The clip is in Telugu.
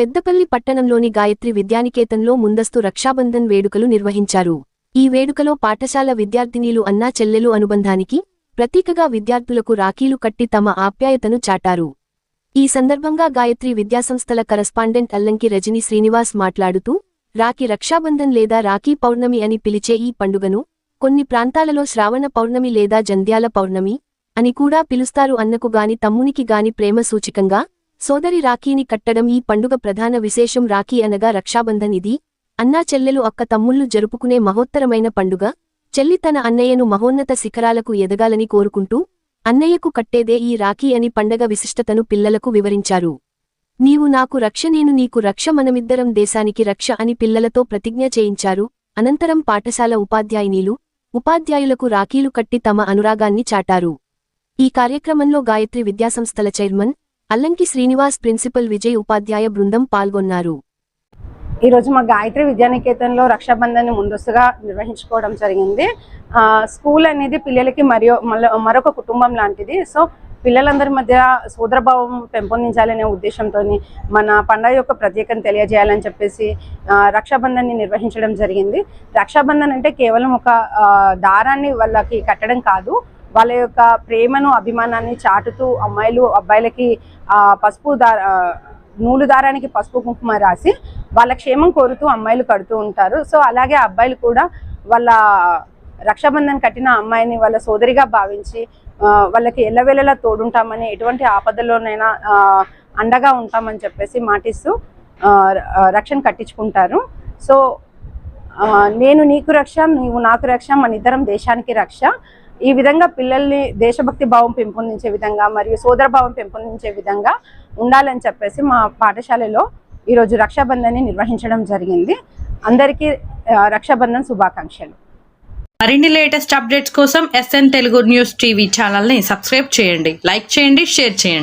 పెద్దపల్లి పట్టణంలోని గాయత్రి విద్యానికేతన్లో ముందస్తు రక్షాబంధన్ వేడుకలు నిర్వహించారు. ఈ వేడుకలో పాఠశాల విద్యార్థినీలు అన్నా చెల్లెలు అనుబంధానికి ప్రతీకగా విద్యార్థులకు రాఖీలు కట్టి తమ ఆప్యాయతను చాటారు. ఈ సందర్భంగా గాయత్రి విద్యాసంస్థల కరస్పాండెంట్ అల్లంకి రజని శ్రీనివాస్ మాట్లాడుతూ రాఖీ రక్షాబంధన్ లేదా రాఖీ పౌర్ణమి అని పిలిచే ఈ పండుగను కొన్ని ప్రాంతాలలో శ్రావణ పౌర్ణమి లేదా జంధ్యాల పౌర్ణమి అని కూడా పిలుస్తారు. అన్నకు గాని తమ్మునికి గాని ప్రేమ సూచికంగా సోదరి రాఖీని కట్టడం ఈ పండుగ ప్రధాన విశేషం. రాఖీ అనగా రక్షాబంధన్ ఇది అన్నా చెల్లెలు అక్క తమ్ముళ్ళు జరుపుకునే మహోత్తరమైన పండుగ. చెల్లి తన అన్నయ్యను మహోన్నత శిఖరాలకు ఎదగాలని కోరుకుంటూ అన్నయ్యకు కట్టేదే ఈ రాఖీ అని పండగ విశిష్టతను పిల్లలకు వివరించారు. నీవు నాకు రక్ష నేను నీకు రక్ష మనమిద్దరం దేశానికి రక్ష అని పిల్లలతో ప్రతిజ్ఞ చేయించారు. అనంతరం పాఠశాల ఉపాధ్యాయినీలు ఉపాధ్యాయులకు రాఖీలు కట్టి తమ అనురాగాన్ని చాటారు. ఈ కార్యక్రమంలో గాయత్రి విద్యాసంస్థల చైర్మన్ అల్లంకి శ్రీనివాస్ ప్రిన్సిపల్ విజయ్ ఉపాధ్యాయ బృందం పాల్గొన్నారు. ఈ రోజు మా గాయత్రి విద్యానికేతన్లో రక్షాబంధాన్ని ముందస్తుగా నిర్వహించుకోవడం జరిగింది. స్కూల్ అనేది పిల్లలకి మరియు మరొక కుటుంబం లాంటిది. సో పిల్లలందరి మధ్య సోదరభావం పెంపొందించాలనే ఉద్దేశంతో మన పండగ యొక్క ప్రత్యేకతను తెలియజేయాలని చెప్పేసి రక్షాబంధాన్ని నిర్వహించడం జరిగింది. రక్షాబంధన్ అంటే కేవలం ఒక దారాన్ని వాళ్ళకి కట్టడం కాదు. వాళ్ళ యొక్క ప్రేమను అభిమానాన్ని చాటుతూ అమ్మాయిలు అబ్బాయిలకి ఆ, పసుపు దార నూలు దారానికి పసుపు కుంకుమ రాసి వాళ్ళ క్షేమం కోరుతూ అమ్మాయిలు కడుతూ ఉంటారు. సో అలాగే అబ్బాయిలు కూడా వాళ్ళ రక్షాబంధన్ కట్టిన అమ్మాయిని వాళ్ళ సోదరిగా భావించి వాళ్ళకి ఎల్లవేళలా తోడుంటామని ఎటువంటి ఆపదలోనైనా అండగా ఉంటామని చెప్పేసి మాటిస్తూ రక్షణ కట్టించుకుంటారు. సో నేను నీకు రక్ష నీవు నాకు రక్ష మన ఇద్దరం దేశానికి రక్ష. ఈ విధంగా పిల్లల్ని దేశభక్తి భావం పెంపొందించే విధంగా మరియు సోదర భావం పెంపొందించే విధంగా ఉండాలని చెప్పేసి మా పాఠశాలలో ఈరోజు రక్షాబంధాన్ని నిర్వహించడం జరిగింది. అందరికీ రక్షాబంధన్ శుభాకాంక్షలు. మరిన్ని లేటెస్ట్ అప్డేట్స్ కోసం ఎస్ఎన్ తెలుగు న్యూస్ టీవీ ఛానల్ని సబ్స్క్రైబ్ చేయండి. లైక్ చేయండి షేర్ చేయండి.